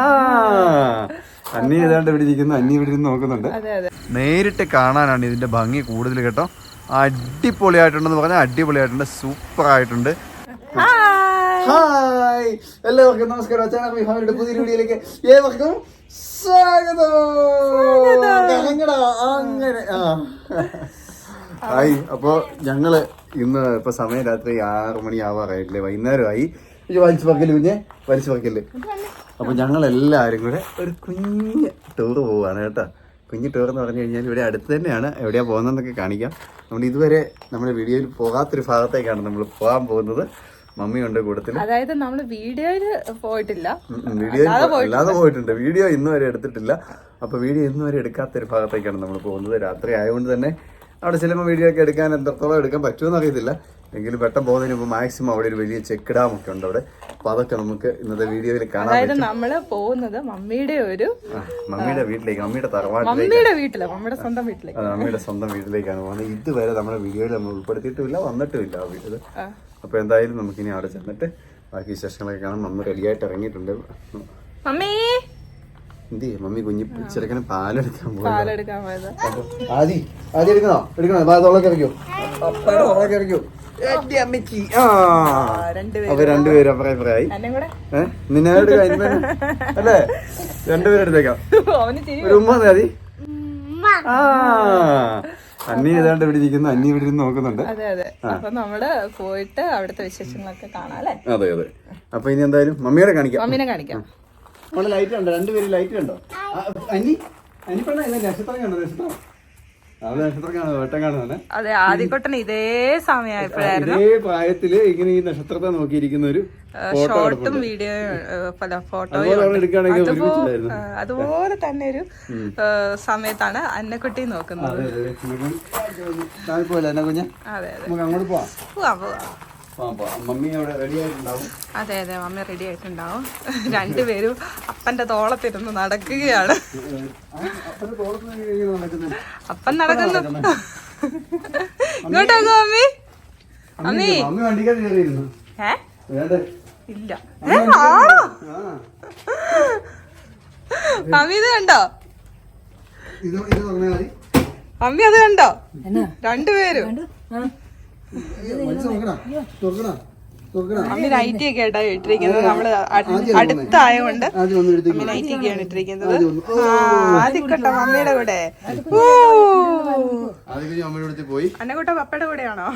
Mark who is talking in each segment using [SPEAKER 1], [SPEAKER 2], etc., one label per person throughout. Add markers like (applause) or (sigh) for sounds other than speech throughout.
[SPEAKER 1] ആ. അന്നി ഏതാണ്ട് ഇവിടെ ഇരിക്കുന്നു. അന്നി ഇവിടെ ഇരുന്ന് നോക്കുന്നുണ്ട്. നേരിട്ട് കാണാനാണ് ഇതിന്റെ ഭംഗി കൂടുതൽ കേട്ടോ. അടിപൊളിയായിട്ടുണ്ടെന്ന് പറഞ്ഞാൽ അടിപൊളിയായിട്ടുണ്ട്. സൂപ്പർ ആയിട്ടുണ്ട് ഹായ് എല്ലാവർക്കും നമസ്കാരം. അച്ഛനാ വിഹാറിന്റെ പുതിയ വീഡിയോയിലേക്ക് ഏവർക്കും സ്വാഗതം. അങ്ങനെ. ഹായ്. അപ്പോ ഞങ്ങൾ ഇന്ന് ഇപ്പൊ സമയം രാത്രി ആറ് മണി ആവാറായിട്ടില്ലേ വൈകുന്നേരമായി വലിച്ചു പക്കൽ കുഞ്ഞെ. വലിച്ചു പക്കൽ അപ്പൊ ഞങ്ങൾ എല്ലാവരും കൂടെ ഒരു കുഞ്ഞ് ടൂർ പോവാണ് കേട്ടോ. കുഞ്ഞ് ടൂർ എന്ന് പറഞ്ഞു കഴിഞ്ഞാൽ ഇവിടെ അടുത്ത് തന്നെയാണ്. എവിടെയാ പോകുന്നതെന്നൊക്കെ കാണിക്കാം. നമ്മൾ ഇതുവരെ നമ്മുടെ വീഡിയോയിൽ പോകാത്തൊരു ഭാഗത്തേക്കാണ് നമ്മൾ പോകാൻ പോകുന്നത്. മമ്മിയുണ്ട് കൂട്ടത്തിൽ
[SPEAKER 2] അതായത് നമ്മൾ വീഡിയോയിൽ പോയിട്ടില്ല.
[SPEAKER 1] വീഡിയോ അല്ലാതെ പോയിട്ടുണ്ട്. വീഡിയോ ഇന്ന് വരെ എടുത്തിട്ടില്ല. അപ്പൊ വീഡിയോ ഇന്ന് വരെ എടുക്കാത്തൊരു ഭാഗത്തേക്കാണ് നമ്മൾ പോകുന്നത്. രാത്രി ആയതുകൊണ്ട് തന്നെ അവിടെ ചിലപ്പോൾ വീഡിയോ ഒക്കെ എടുക്കാൻ എത്രത്തോളം എടുക്കാൻ പറ്റുമെന്ന് അറിയത്തില്ല. എങ്കിലും വെട്ടം പോകുന്നതിന് മുമ്പ് മാക്സിമം അവിടെ ഒരു വലിയ ചെക്ക് ഡാം ഒക്കെ ഉണ്ട് അവിടെ അപ്പൊ അതൊക്കെ നമുക്ക് ഇന്നത്തെ വീഡിയോയിൽ കാണാൻ
[SPEAKER 2] അതായത് നമ്മൾ പോകുന്നത് മമ്മിയുടെ ഒരു
[SPEAKER 1] മമ്മിയുടെ വീട്ടിലേക്ക് മമ്മിയുടെ തറവാട്ടിലേക്ക്
[SPEAKER 2] മമ്മിയുടെ വീട്ടിൽ മമ്മിയുടെ സ്വന്തം വീട്ടിലേക്ക്
[SPEAKER 1] മമ്മിയുടെ സ്വന്തം വീട്ടിലേക്കാണ് പോകുന്നത് ഇതുവരെ നമ്മുടെ വീഡിയോയിൽ നമ്മൾ ഉൾപ്പെടുത്തിയിട്ടുമില്ല വന്നിട്ടുമില്ല ആ വീട്ടിൽ അപ്പൊ എന്തായാലും നമുക്കിനി അവിടെ ചെന്നിട്ട് ബാക്കി വിശേഷങ്ങളൊക്കെ കാണാം മമ്മി റെഡിയായിട്ട് ഇറങ്ങിയിട്ടുണ്ട്
[SPEAKER 2] മമ്മി
[SPEAKER 1] എന്ത് ചെയ്യും മമ്മി കുഞ്ഞി ചെറുക്കന് പാലെടുക്കാൻ
[SPEAKER 2] പോയത്
[SPEAKER 1] അപ്പൊ ആദി ആദി എടുക്കണോ എടുക്കണോ ബാ തൊള്ളക്ക് ഇറക്കിയോ അപ്പയുടെ ഇറക്കിയോ എന്റെ അമ്മച്ചി. ആ. അപ്പൊ രണ്ടുപേരും അപ്പറേ അപ്പറായി അല്ലേ? രണ്ടുപേരും എടുത്തേക്കാം. ഒരു ഉമ്മ ആ. അന്നി ഏതാണ്ട് ഇവിടെ ഇരിക്കുന്നു. അന്നി ഇവിടെ ഇരുന്ന് നോക്കുന്നുണ്ട്.
[SPEAKER 2] അതെ അതെ. അപ്പൊ നമ്മൾ പോയിട്ട് അവിടുത്തെ വിശേഷങ്ങളൊക്കെ കാണാം അല്ലേ?
[SPEAKER 1] അതെ അതെ. അപ്പൊ ഇനി എന്തായാലും മമ്മിയുടെ കാണിക്കാം.
[SPEAKER 2] മമ്മീനെ കാണിക്കാം.
[SPEAKER 1] ലൈറ്റ് ഉണ്ടോ രണ്ടുപേരും ലൈറ്റ് ഉണ്ടോ അന്നി അന്നി പെണ്ണ നക്ഷത്രം കണ്ടോ? നക്ഷത്രം? അത്
[SPEAKER 2] ആദ്യക്കൊട്ടൻ ഇതേ സമയമായപ്പോഴായിരുന്നു.
[SPEAKER 1] ഇതേ പ്രായത്തിൽ ഇങ്ങനെ ഈ നക്ഷത്രത്തെ നോക്കിയിരിക്കുന്ന ഒരു
[SPEAKER 2] ഷോർട്ടും വീഡിയോ ഫോട്ടോയും
[SPEAKER 1] അതുപോലെ
[SPEAKER 2] തന്നെ ഒരു സമയത്താണ് അന്നക്കുട്ടി നോക്കുന്നത്.
[SPEAKER 1] അതെ അതെ പോവാം
[SPEAKER 2] പോവാം. അതെ അതെ അമ്മ റെഡി ആയിട്ടുണ്ടാവും. (laughs) രണ്ടുപേരും അപ്പന്റെ തോളത്തിരുന്ന് നടക്കുകയാണ്. അപ്പൻ നടക്കുന്നു. (laughs) ഇങ്ങോട്ട് അമ്മി മമ്മി.
[SPEAKER 1] അമ്മി മമ്മി.
[SPEAKER 2] ഏ? ഇല്ല. മമ്മി ഇത് കണ്ടോ?
[SPEAKER 1] അമ്മി
[SPEAKER 2] മമ്മി അത് കണ്ടോ? രണ്ടുപേരും. ഒക്കെ ഇട്ടിരിക്കുന്നത്. നമ്മൾ ഒക്കെയാണ് ഇട്ടിരിക്കുന്നത്. മമ്മിയുടെ കൂടെ.
[SPEAKER 1] പോയി.
[SPEAKER 2] അന്നക്കുട്ട പപ്പയുടെ കൂടെയാണോ?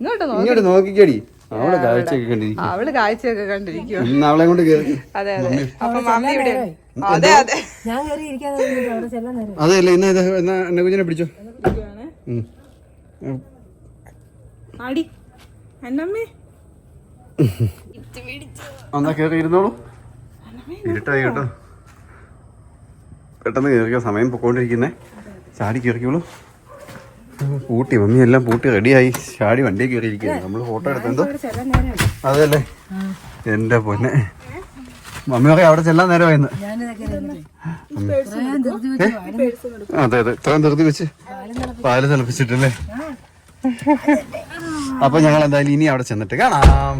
[SPEAKER 2] ഇങ്ങോട്ട്
[SPEAKER 1] ഇങ്ങോട്ട് നോക്കിക്കടി. അവിടെ. കാഴ്ചയൊക്കെ കണ്ടിരിക്കും.
[SPEAKER 2] അവൾ കാഴ്ചയൊക്കെ കണ്ടിരിക്കും
[SPEAKER 1] ഇന്ന് അവളെ കൊണ്ട്
[SPEAKER 2] അതെ അതെ. അപ്പൊ മമ്മി ഇവിടെ അതെ അതെ.
[SPEAKER 3] നേരം
[SPEAKER 1] അതെയല്ല ഇന്ന് എന്നെ അന്നക്കുഞ്ഞിനെ പിടിച്ചോ.
[SPEAKER 2] ആടി. അന്നമ്മേ.
[SPEAKER 1] എന്നാ കേറി ഇരുന്നോളൂ. ഇരുട്ടായി കേട്ടോ. പെട്ടെന്ന് കയറിയോ സമയം പൊക്കോണ്ടിരിക്കുന്നേ. ചാടി കയറിക്കോളൂ പൂട്ടി മമ്മി എല്ലാം പൂട്ടി റെഡിയായി ചാടി വണ്ടി കയറിയിരിക്കുന്നു നമ്മൾ ഫോട്ടോ എടുത്തെന്തോ അതല്ലേ? എന്റെ പൊന്നെ. മമ്മി പറയാം അവിടെ ചെല്ലാൻ നേരമായിരുന്നു അതെ അതെ. ഇത്രയും ധൃതി വെച്ച് പാൽ തിളപ്പിച്ചിട്ടല്ലേ? അപ്പൊ ഞങ്ങൾ എന്തായാലും ഇനി അവിടെ ചെന്നിട്ട് കാണാം.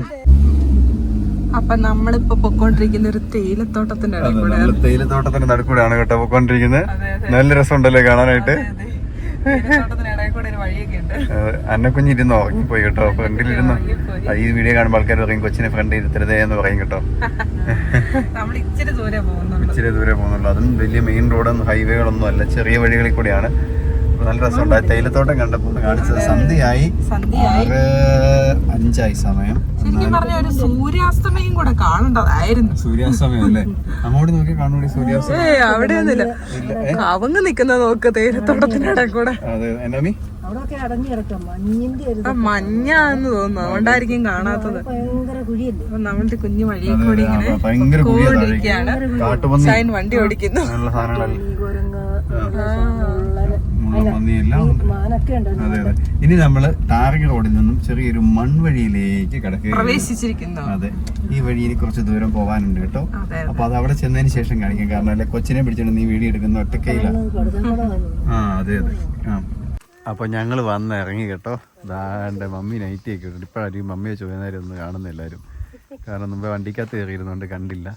[SPEAKER 2] അപ്പൊ നമ്മളിപ്പോ പൊക്കോണ്ടിരിക്കുന്ന ഒരു തേയിലത്തോട്ടത്തിന്റെ
[SPEAKER 1] തേയിലത്തോട്ടത്തിന്റെ നടുക്കൂടെയാണ് കേട്ടോ പൊക്കോണ്ടിരിക്കുന്നത്. നല്ല രസമുണ്ടല്ലേ കാണാനായിട്ട്?
[SPEAKER 2] തേയിലത്തോട്ടത്തിന്റെ
[SPEAKER 1] കുഞ്ഞിരുന്നു? ഉറങ്ങിപ്പോയി കേട്ടോ. ഫ്രണ്ടിലിരുന്ന് ഈ വീഡിയോ കാണുമ്പോൾ ആൾക്കാർ പറയും കൊച്ചിനെ ഫ്രണ്ട് ഇരുത്തരുതേ എന്ന് പറയും കേട്ടോ. (laughs)
[SPEAKER 2] ഇച്ചിരി ദൂരെ പോകുന്നുള്ളൂ.
[SPEAKER 1] അതും വലിയ മെയിൻ റോഡൊന്നും ഹൈവേകളൊന്നും അല്ല. ചെറിയ വഴികളിൽ കൂടിയാണ്. നല്ല രസമുണ്ട്. ആ തേയിലത്തോട്ടം കണ്ടപ്പോൾ കാണിച്ചത്. സന്ധ്യയായി. ആറ് അഞ്ചായി സമയം.
[SPEAKER 2] സൂര്യാസ്തമയം കൂടെ കാണേണ്ടതായിരുന്നു.
[SPEAKER 1] സൂര്യാസ്തമയം അല്ലേ? അങ്ങോട്ട് നോക്കി കാണൂടി സൂര്യാസ്തമയം.
[SPEAKER 2] അവിടെ അവിടെയൊന്നുമില്ല. കവങ്ങ് നിക്കുന്ന നോക്ക് തേയിലത്തോട്ടത്തിനിടെ കൂടെ
[SPEAKER 1] അതെ എന്നാ
[SPEAKER 3] അവിടെയൊക്കെ അടങ്ങി കിടക്കാം മഞ്ഞിന്റെ ഒരു
[SPEAKER 2] മഞ്ഞാന്ന് തോന്നുന്നു. അതുകൊണ്ടായിരിക്കും കാണാത്തത്.
[SPEAKER 3] ഭയങ്കര കുഴിയല്ലേ?
[SPEAKER 2] നമ്മളുടെ കുഞ്ഞു വഴിയിൽ കൂടി ഇങ്ങനെ. പോയിക്കൊണ്ടിരിക്കുകയാണ്. ഷൈൻ വണ്ടി ഓടിക്കുന്നു.
[SPEAKER 1] ഇനി നമ്മൾ ടാറിക റോഡിൽ നിന്നും ചെറിയൊരു മൺവഴിയിലേക്ക് കിടക്കുക
[SPEAKER 2] പ്രവേശിച്ചിരിക്കുന്നു.
[SPEAKER 1] അതെ. ഈ വഴി ഇനി കുറച്ച് ദൂരം പോകാനുണ്ട് കേട്ടോ. അപ്പൊ അത് അവിടെ ചെന്നതിന് ശേഷം കാണിക്കാം. കാരണം അല്ലെ കൊച്ചിനെ പിടിച്ചോണ്ട് നീ വീഡിയോ എടുക്കുന്ന ഒറ്റക്കയില്ല ആ അതെ അതെ. ആ. അപ്പൊ ഞങ്ങൾ വന്ന് ഇറങ്ങി കേട്ടോ. ദാണ്ട് മമ്മി നൈറ്റി ഒക്കെ ഇട്ടു ഇപ്പോഴായിരിക്കും മമ്മിയെ ചോദിക്കുന്നേരം ഒന്ന് കാണുന്ന എല്ലാവരും കാരണം മുമ്പ് വണ്ടിക്കകത്ത് കയറിയിരുന്നുകൊണ്ട് കണ്ടില്ല.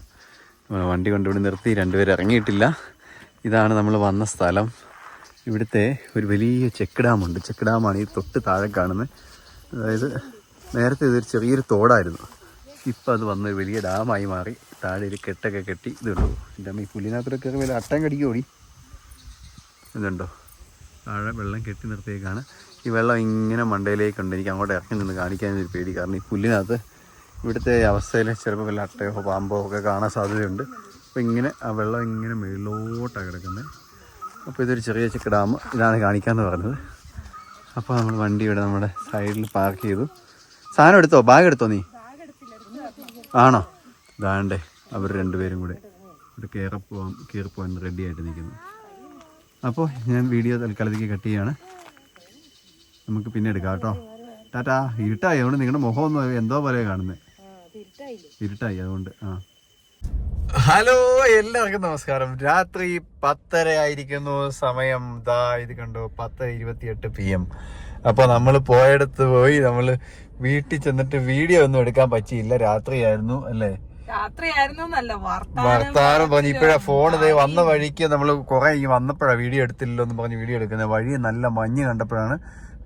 [SPEAKER 1] വണ്ടി കൊണ്ടിവിടെ നിർത്തി രണ്ടുപേരും ഇറങ്ങിയിട്ടില്ല. ഇതാണ് നമ്മൾ വന്ന സ്ഥലം. ഇവിടുത്തെ ഒരു വലിയ ചെക്ക് ഡാമുണ്ട് ചെക്ക് ഡാമാണ് ഈ തൊട്ട് താഴെ കാണുന്നത് അതായത് നേരത്തെ ഇതൊരു ചെറിയൊരു തോടായിരുന്നു. ഇപ്പം അത് വന്ന് വലിയ ഡാമായി മാറി. താഴെ ഒരു കെട്ടൊക്കെ കെട്ടി. ഇതുണ്ടോ? എന്റെ അമ്മ ഈ പുല്ലിനകത്തൊക്കെ കയറി വലിയ അട്ടം കടിക്കോടി ഇതുണ്ടോ? താഴെ വെള്ളം കെട്ടി നിർത്തിയേക്കാണ്. ഈ വെള്ളം ഇങ്ങനെ മണ്ടയിലേക്കുണ്ട് എനിക്ക് അങ്ങോട്ട് ഇറങ്ങി നിന്ന് കാണിക്കാൻ ഒരു പേടി. കാരണം ഈ പുല്ലിനകത്ത് ഇവിടുത്തെ അവസ്ഥയിൽ ചിലപ്പോൾ വല്ല അട്ടയോ പാമ്പോ ഒക്കെ കാണാൻ സാധ്യതയുണ്ട്. അപ്പോൾ ഇങ്ങനെ ആ വെള്ളം ഇങ്ങനെ മേളിലോട്ടാണ് കിടക്കുന്നത് അപ്പോൾ ഇതൊരു ചെറിയ ചെക്ക് ഡാം ഇതാണ് കാണിക്കാമെന്ന് പറഞ്ഞത്. അപ്പോൾ നമ്മൾ വണ്ടി ഇവിടെ നമ്മുടെ സൈഡിൽ പാർക്ക് ചെയ്തു. സാധനം എടുത്തോ? ബാഗ് എടുത്തോ നീ? ആണോ? ഇതാണ്ടേ. അവർ രണ്ടുപേരും കൂടെ ഇവിടെ കയറിപ്പോവാൻ കയറിപ്പോവാൻ റെഡി ആയിട്ട് നിൽക്കുന്നു അപ്പോൾ ഞാൻ വീഡിയോ തൽക്കാലത്തേക്ക് കട്ട് ചെയ്യാണ്. നമുക്ക് പിന്നെ എടുക്കാം കേട്ടോ. ടാറ്റാ ഇരുട്ടായി. അതുകൊണ്ട് നിങ്ങളുടെ മുഖം ഒന്നും എന്തോ പോലെ കാണുന്നത് ഇരുട്ടായി അതുകൊണ്ട് ആ. ഹലോ എല്ലാവർക്കും നമസ്കാരം. രാത്രി പത്തര ആയിരിക്കുന്നു. സമയം ദാ ഇത് കണ്ടോ പത്ത് ഇരുപത്തിയെട്ട് പി എം അപ്പൊ നമ്മൾ പോയടുത്ത് പോയി. നമ്മൾ വീട്ടിൽ ചെന്നിട്ട് വീഡിയോ ഒന്നും എടുക്കാൻ പറ്റിയില്ല. രാത്രിയായിരുന്നു അല്ലേ? വർത്താനം പറഞ്ഞു ഇപ്പഴാ ഫോൺ ഇതേ വന്ന വഴിക്ക് നമ്മൾ കുറെ ഈ വന്നപ്പോഴാ വീഡിയോ എടുത്തില്ലല്ലോ എന്ന് പറഞ്ഞ് വീഡിയോ എടുക്കുന്നത്. വഴി നല്ല മഞ്ഞ് കണ്ടപ്പോഴാണ്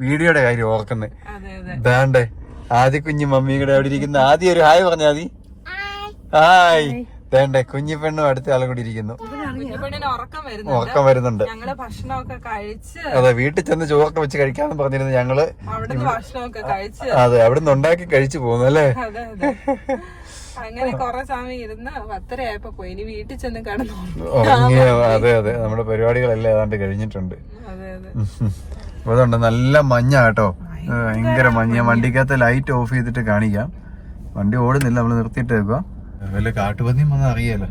[SPEAKER 1] വീഡിയോയുടെ കാര്യം ഓർക്കുന്നത്.
[SPEAKER 2] അതെ അതെ.
[SPEAKER 1] ദാണ്ടേ ആദ്യ കുഞ്ഞു മമ്മിയുടെ അവിടെ ഇരിക്കുന്ന. ആദ്യം ഒരു ഹായ് പറഞ്ഞാ മതി. ഹായ്. വേണ്ടേ കുഞ്ഞു പെണ്ണും അടുത്ത ആളും കൂടി ഇരിക്കുന്നു.
[SPEAKER 2] ഉറക്കം വരുന്നുണ്ട്.
[SPEAKER 1] ഉറക്കം വരുന്നുണ്ട്.
[SPEAKER 2] ഞങ്ങൾ ഭക്ഷണമൊക്കെ കഴിച്ച്
[SPEAKER 1] അതെ വീട്ടിൽ ചെന്ന് ചോറൊക്കെ വെച്ച് കഴിക്കാന്ന് പറഞ്ഞിരുന്നു
[SPEAKER 2] ഞങ്ങൾ. ഭക്ഷണമൊക്കെ കഴിച്ച്.
[SPEAKER 1] അതെ അവിടെ നിന്ന് ഉണ്ടാക്കി കഴിച്ചു പോകുന്നു അല്ലേ?
[SPEAKER 2] അതെ അതെ. അങ്ങനെ കൊറേ സമയം ഇരുന്ന് പത്തരയായപ്പോ പോയി. ഇനി വീട്ടിൽ ചെന്ന് കിടന്നു
[SPEAKER 1] അതെ അതെ. നമ്മുടെ പരിപാടികളെല്ലാം ഏതാണ്ട് കഴിഞ്ഞിട്ടുണ്ട്.
[SPEAKER 2] അതെ അതെ.
[SPEAKER 1] അപ്പൊ അതുകൊണ്ട് നല്ല മഞ്ഞ കേട്ടോ. ഭയങ്കര മഞ്ഞ. വണ്ടിക്കകത്ത് ലൈറ്റ് ഓഫ് ചെയ്തിട്ട് കാണിക്കാം. വണ്ടി ഓടുന്നില്ല നമ്മൾ നിർത്തിയിട്ട് വെക്കുക വല്ല കാട്ടുപന്നിയും വന്നാൽ അറിയാലോ.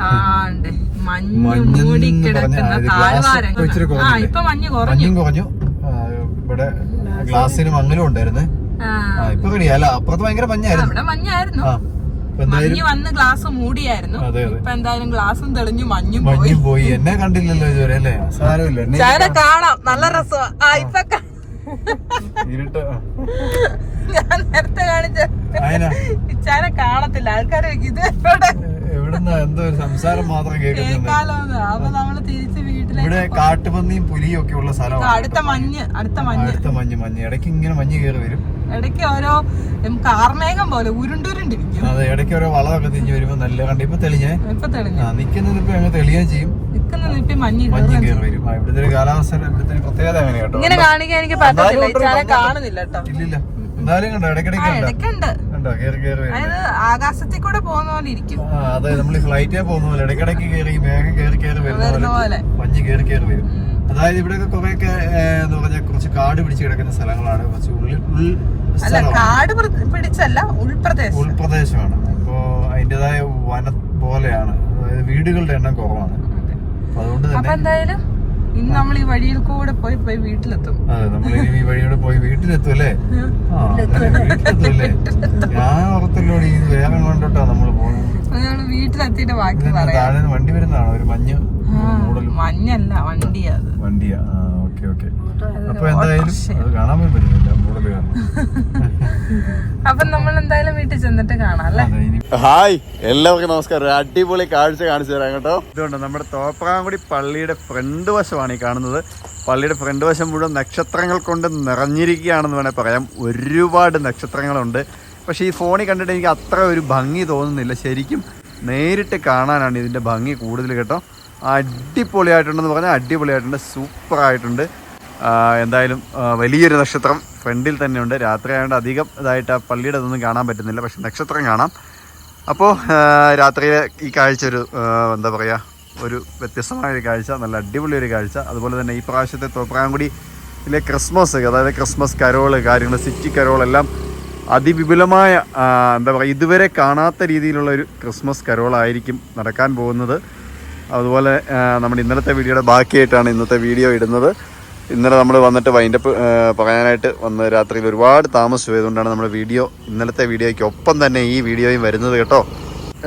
[SPEAKER 2] താണ്ട് മഞ്ഞ്
[SPEAKER 1] മഞ്ഞെന്ന്
[SPEAKER 2] മൂടി
[SPEAKER 1] പറഞ്ഞാ
[SPEAKER 2] കിടക്കുന്ന താഴ്വാരങ്ങൾ. ആ? ഇപ്പൊ മഞ്ഞ് കുറഞ്ഞു.
[SPEAKER 1] കുറഞ്ഞു. ഇവിടെ ഗ്ലാസ്സിന് മങ്ങലും ഉണ്ടായിരുന്നു. ഇപ്പൊ അല്ല അപ്പുറത്ത് ഭയങ്കര മഞ്ഞായിരുന്നു.
[SPEAKER 2] അവിടെ മഞ്ഞായിരുന്നു. മഞ്ഞ് വന്ന് ഗ്ലാസ് മൂടിയായിരുന്നു. ഇപ്പൊ എന്തായാലും ഗ്ലാസും തെളിഞ്ഞു മഞ്ഞും പോയി
[SPEAKER 1] മഞ്ഞും പോയി. എന്നെ കണ്ടില്ലല്ലോ ഇതുവരെ അല്ലേ? സാരമില്ല. എന്നെ
[SPEAKER 2] കാണാം. നല്ല രസമാ ആ ഇപ്പൊ. ഞാൻ നേരത്തെ കാണിച്ച ഇച്ചാനെ കാണത്തില്ല. ആൾക്കാര് ഇത്
[SPEAKER 1] എവിടുന്ന എന്തോ ഒരു സംസാരം മാത്രം കേൾക്കുന്നുണ്ട് ഇവിടെ കാട്ടുപന്നിയും പുലിയും ഒക്കെ ഉള്ള സ്ഥലമാണ്.
[SPEAKER 2] അടുത്ത മഞ്ഞ് അടുത്ത മഞ്ഞ്.
[SPEAKER 1] അടുത്ത മഞ്ഞ് മഞ്ഞ്. ഇടയ്ക്ക് ഇങ്ങനെ മഞ്ഞ് കയറി വരും.
[SPEAKER 2] ഇടയ്ക്ക് ഓരോ കാർമേഘം പോലെ ഉരുണ്ടുരുണ്ടിരിക്കും.
[SPEAKER 1] അതെ ഇടയ്ക്ക് ഓരോ വളമൊക്കെ തിരിഞ്ഞു വരുമ്പോ നല്ല കണ്ട് ഇപ്പൊ തെളിഞ്ഞേ.
[SPEAKER 2] ഇപ്പൊ തെളിഞ്ഞു.
[SPEAKER 1] ആ നിക്കുന്നത് ഇപ്പൊ അങ്ങ് തെളിയുകയും ചെയ്യും.
[SPEAKER 2] മഞ്ഞ്
[SPEAKER 1] കയറി വരും. ഇവിടുത്തെ കാലാവസ്ഥ ഇവിടുത്തെ പ്രത്യേകത അങ്ങനെ കേട്ടോ
[SPEAKER 2] ഇങ്ങനെ കാണിക്കാൻ എനിക്ക് പറ്റത്തില്ല. കാണുന്നില്ല കേട്ടോ.
[SPEAKER 1] ഇല്ലില്ല. എന്തായാലും കണ്ടോ ഇടയ്ക്കിടയ്ക്ക് കണ്ടോ?
[SPEAKER 2] ഇടയ്ക്കുണ്ട്.
[SPEAKER 1] കണ്ടോ കയറി കയറി
[SPEAKER 2] അതായത് ആകാശത്തിൽ കൂടെ പോകുന്ന പോലെ ഇരിക്കും.
[SPEAKER 1] ആ അതെ നമ്മൾ ഫ്ലൈറ്റേ പോകുന്ന പോലെ ഇടയ്ക്കിടയ്ക്ക് കയറി മേഘം കയറി കയറി വരുന്ന പോലെ മഞ്ഞ് കയറി കയറി വരും. അതായത് ഇവിടെയൊക്കെ കുറെയൊക്കെ എന്ന് പറഞ്ഞാൽ കുറച്ച് കാട് പിടിച്ച് കിടക്കുന്ന സ്ഥലങ്ങളാണ്. കുറച്ച് ഉള്ളിൽ ഉൾ
[SPEAKER 2] അല്ല കാട് പിടിച്ചല്ല ഉൾപ്രദേശം.
[SPEAKER 1] ഉൾപ്രദേശമാണ്. അപ്പോ അതിന്റെതായ വന പോലെയാണ്. അതായത് വീടുകളുടെ എണ്ണം കുറവാണ്. അതുകൊണ്ട് തന്നെ
[SPEAKER 2] എന്തായാലും ഇന്ന് നമ്മൾ ഈ വഴിയിൽ കൂടെ പോയി പോയി വീട്ടിലെത്തും.
[SPEAKER 1] അതെ നമ്മൾ ഈ വഴിയോടെ പോയി വീട്ടിലെത്തും. അല്ലേ? വീട്ടിലെത്തും. അല്ലേ ഞാൻ ഓർത്തല്ലോടി ഇത് വേഗം കൊണ്ടോട്ടാ നമ്മൾ പോകുന്നത്
[SPEAKER 2] വീട്ടിലെത്തിയിട്ട് ബാക്കി പറയാം.
[SPEAKER 1] വണ്ടി വരുന്നതാണോ? ഒരു മഞ്ഞ്
[SPEAKER 2] മഞ്ഞല്ല വണ്ടിയാ
[SPEAKER 1] വണ്ടിയാ ഓക്കെ ഓക്കെ. അപ്പൊ എന്തായാലും അത് കാണാൻ മൂടൽ കാരണം
[SPEAKER 2] അപ്പൊ നമ്മൾ എന്തായാലും വീട്ടിൽ ചെന്നിട്ട് കാണാം അല്ലേ?
[SPEAKER 1] ഹായ് എല്ലാവർക്കും നമസ്കാരം. അടിപൊളി കാഴ്ച കാണിച്ചു തരാം കേട്ടോ. ഇതുകൊണ്ട് നമ്മുടെ തോപ്രാങ്കുടി പള്ളിയുടെ ഫ്രണ്ട് വശമാണ് ഈ കാണുന്നത്. പള്ളിയുടെ ഫ്രണ്ട് വശം മുഴുവൻ നക്ഷത്രങ്ങൾ കൊണ്ട് നിറഞ്ഞിരിക്കുകയാണെന്ന് വേണേൽ പറയാം. ഒരുപാട് നക്ഷത്രങ്ങളുണ്ട്. പക്ഷെ ഈ ഫോണിൽ കണ്ടിട്ട് എനിക്ക് അത്ര ഒരു ഭംഗി തോന്നുന്നില്ല. ശരിക്കും നേരിട്ട് കാണാനാണ് ഇതിന്റെ ഭംഗി കൂടുതൽ കേട്ടോ. അടിപൊളിയായിട്ടുണ്ടെന്ന് പറഞ്ഞാൽ അടിപൊളിയായിട്ടുണ്ട് സൂപ്പറായിട്ടുണ്ട്. എന്തായാലും വലിയൊരു നക്ഷത്രം ഫ്രണ്ടിൽ തന്നെയുണ്ട്. രാത്രി ആയതുകൊണ്ട് അധികം ഇതായിട്ട് ആ പള്ളിയുടെ ഇതൊന്നും കാണാൻ പറ്റുന്നില്ല പക്ഷെ നക്ഷത്രം കാണാം. അപ്പോൾ രാത്രിയിലെ ഈ കാഴ്ച ഒരു എന്താ പറയുക ഒരു വ്യത്യസ്തമായ ഒരു കാഴ്ച നല്ല അടിപൊളി ഒരു കാഴ്ച. അതുപോലെ തന്നെ ഈ പ്രാവശ്യത്തെ തോപ്രാങ്കുടിയിലെ ക്രിസ്മസ് അതായത് ക്രിസ്മസ് കരോൾ കാര്യങ്ങൾ സിറ്റി കരോളെല്ലാം അതിവിപുലമായ എന്താ പറയുക ഇതുവരെ കാണാത്ത രീതിയിലുള്ള ഒരു ക്രിസ്മസ് കരോളായിരിക്കും നടക്കാൻ പോകുന്നത്. അതുപോലെ നമ്മുടെ ഇന്നലത്തെ വീഡിയോയുടെ ബാക്കിയായിട്ടാണ് ഇന്നത്തെ വീഡിയോ ഇടുന്നത്. ഇന്നലെ നമ്മൾ വന്നിട്ട് വൈൻഡപ്പ് പറയാനായിട്ട് വന്ന് രാത്രിയിൽ ഒരുപാട് താമസിച്ചു പോയതുകൊണ്ടാണ് നമ്മുടെ വീഡിയോ ഇന്നലത്തെ വീഡിയോയ്ക്ക് ഒപ്പം തന്നെ ഈ വീഡിയോയും വരുന്നത് കേട്ടോ.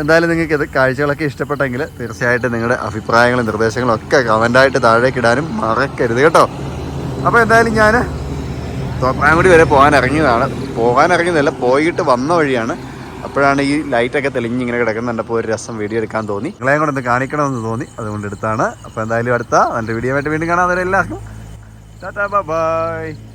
[SPEAKER 1] എന്തായാലും നിങ്ങൾക്ക് ഇത് കാഴ്ചകളൊക്കെ ഇഷ്ടപ്പെട്ടെങ്കിൽ തീർച്ചയായിട്ടും നിങ്ങളുടെ അഭിപ്രായങ്ങളും നിർദ്ദേശങ്ങളും ഒക്കെ കമന്റായിട്ട് താഴേക്ക് ഇടാനും മറക്കരുത് കേട്ടോ. അപ്പോൾ എന്തായാലും ഞാൻ തോപ്രാങ്കുടി വരെ പോകാൻ ഇറങ്ങിയതാണ്. പോകാൻ ഇറങ്ങിയതല്ല പോയിട്ട് വന്ന വഴിയാണ്. അപ്പോഴാണ് ഈ ലൈറ്റൊക്കെ തെളിഞ്ഞ് ഇങ്ങനെ കിടക്കുന്നുണ്ടപ്പോൾ ഒരു രസം വീഡിയോ എടുക്കാൻ തോന്നി. നിങ്ങളെ കൂടെ ഒന്ന് കാണിക്കണമെന്ന് തോന്നി. അതുകൊണ്ട് എടുത്താണ്. അപ്പോൾ എന്തായാലും അടുത്ത നല്ല വീഡിയോ ആയിട്ട് വീണ്ടും കാണാൻ എല്ലാവർക്കും. Tata bye.